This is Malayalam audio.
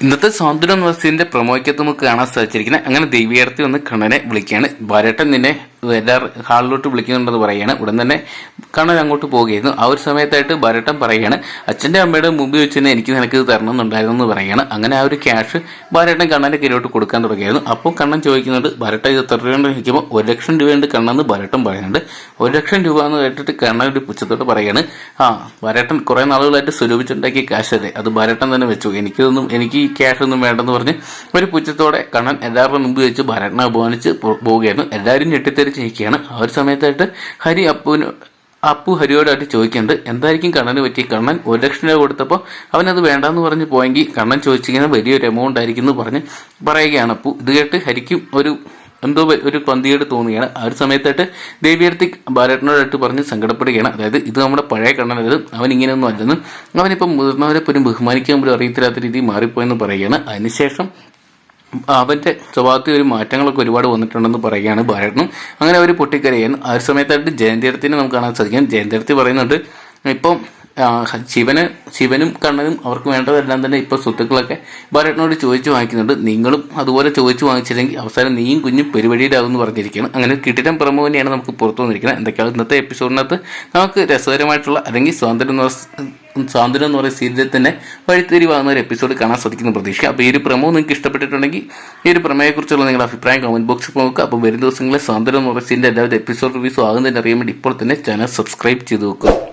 ഇന്നത്തെ സ്വാതന്ത്ര്യ ദിവസത്തിന്റെ പ്രമോയ്ക്കത്ത് നമുക്ക് കാണാൻ സാധിച്ചിരിക്കുന്നത് അങ്ങനെ ദേവിയർത്തി ഒന്ന് കണ്ണനെ വിളിക്കുകയാണ്. ഭാരട്ടൻ നിന്നെ എല്ലാ ഹാളിലോട്ട് വിളിക്കുന്നുണ്ടെന്ന് പറയുകയാണ്. ഉടൻ തന്നെ കണ്ണൻ അങ്ങോട്ട് പോവുകയായിരുന്നു ആ ഒരു സമയത്തായിട്ട് ഭരട്ടൻ പറയുകയാണ് അച്ഛന്റെ അമ്മയുടെ മുമ്പിൽ വെച്ച് തന്നെ എനിക്ക് നിനക്ക് ഇത് തരണം എന്നുണ്ടായിരുന്നു എന്ന് പറയുകയാണ്. അങ്ങനെ ആ ഒരു ക്യാഷ് ഭരട്ടൻ കണ്ണന്റെ കയ്യിലോട്ട് കൊടുക്കാൻ തുടങ്ങിയായിരുന്നു അപ്പോൾ കണ്ണൻ ചോദിക്കുന്നുണ്ട് ഭരട്ടൻ ഇത് എത്ര രൂപ ചോദിക്കുമ്പോൾ ഒരു ലക്ഷം രൂപയുണ്ട് കണ്ണെന്ന് ഭരട്ടൻ പറയുന്നുണ്ട്. ഒരു ലക്ഷം രൂപ എന്ന് കേട്ടിട്ട് കണ്ണൻ ഒരു പുച്ഛത്തോട്ട് പറയുകയാണ് ആ ഭരട്ടൻ കുറേ നാളുകളായിട്ട് സ്വരൂപിച്ചുണ്ടാക്കിയ ക്യാഷ് അല്ലേ? അത് ഭരട്ടൻ തന്നെ വെച്ചു. എനിക്കിതൊന്നും എനിക്ക് ഈ ക്യാഷ് ഒന്നും വേണ്ടെന്ന് പറഞ്ഞ് ഒരു പുച്ഛത്തോടെ കണ്ണൻ എല്ലാവരുടെ മുമ്പ് വെച്ച് ഭരട്ടനെ അപമാനിച്ച് പോവുകയായിരുന്നു. എല്ലാവരും ഞെട്ടിത്തെറിച്ചിരിക്കുകയാണ് ആ ഒരു സമയത്തായിട്ട് ഹരി അപ്പുവിന് അപ്പു ഹരിയോടായിട്ട് ചോദിക്കുന്നുണ്ട് എന്തായിരിക്കും കണ്ണന് പറ്റി കണ്ണൻ ഒരു ലക്ഷം രൂപ കൊടുത്തപ്പോൾ അവനത് വേണ്ടാന്ന് പറഞ്ഞ് പോയെങ്കിൽ കണ്ണൻ ചോദിച്ചിങ്ങനെ വലിയൊരു എമൗണ്ട് ആയിരിക്കും എന്ന് പറഞ്ഞ് പറയുകയാണ് അപ്പു. ഇത് കേട്ട് ഹരിക്കും ഒരു എന്തോ ഒരു പന്തിയോട് തോന്നുകയാണ്. ആ ഒരു സമയത്തായിട്ട് ദേവിയടുത്ത് ബാലേട്ടനോടായിട്ട് പറഞ്ഞ് സങ്കടപ്പെടുകയാണ്. അതായത് ഇത് നമ്മുടെ പഴയ കണ്ണനത് അവൻ ഇങ്ങനെയൊന്നും അല്ലെന്നും അവനിപ്പം മുതിർന്നവരെ പോലും ബഹുമാനിക്കാൻ പോലും അറിയത്തില്ലാത്ത രീതി മാറിപ്പോയെന്ന് പറയുകയാണ്. അതിനുശേഷം അവന്റെ സ്വഭാവത്തിൽ ഒരു മാറ്റങ്ങളൊക്കെ ഒരുപാട് വന്നിട്ടുണ്ടെന്ന് പറയുകയാണ് ഭാരതനും അങ്ങനെ അവർ പൊട്ടിക്കരയാണ് ആ ഒരു സമയത്തായിട്ട് ജയന്തിരത്തിനെ നമുക്ക് കാണാൻ സാധിക്കും. ജയന്തിരത്തി പറയുന്നുണ്ട് ഇപ്പം ശിവന് ശിവനും കണ്ണനും അവർക്ക് വേണ്ടതെല്ലാം തന്നെ ഇപ്പൊ സ്വത്തുക്കളൊക്കെ ഭാരതനോട് ചോദിച്ചു വാങ്ങിക്കുന്നുണ്ട്. നിങ്ങളും അതുപോലെ ചോദിച്ചു വാങ്ങിച്ചില്ലെങ്കിൽ അവസാനം നീയും കുഞ്ഞും പെരുവഴിയിലാവും പറഞ്ഞിരിക്കുകയാണ്. അങ്ങനെ കിട്ടിടം പ്രമോ തന്നെയാണ് നമുക്ക് പുറത്തു വന്നിരിക്കുന്നത്. എന്തൊക്കെയാണ് ഇന്നത്തെ എപ്പിസോഡിനകത്ത്? നമുക്ക് രസകരമായിട്ടുള്ള അല്ലെങ്കിൽ സ്വാതന്ത്ര്യം സ്വാതന്ത്ര്യം എന്ന് പറയുന്ന സീരിയൽ തന്നെ വഴിത്തിരിവാകുന്ന ഒരു എപ്പിസോഡ് കാണാൻ സാധിക്കുന്ന പ്രതീക്ഷ. അപ്പോൾ ഈ ഒരു പ്രമോ നിങ്ങൾക്ക് ഇഷ്ടപ്പെട്ടിട്ടുണ്ടെങ്കിൽ ഈ ഒരു പ്രമേയെക്കുറിച്ചുള്ള നിങ്ങളുടെ അഭിപ്രായം കമന്റ് ബോക്സിൽ നോക്കുക. അപ്പോൾ വരും ദിവസങ്ങളിൽ സ്വാതന്ത്ര്യം എന്ന് പറയുന്ന സീരിയൽ എല്ലാവരും എപ്പിസോഡ് റിവ്യൂസും ആകുന്നതിന് അറിയാൻ വേണ്ടി ഇപ്പോൾ തന്നെ ചാനൽ സബ്സ്ക്രൈബ് ചെയ്ത് വെക്കുക.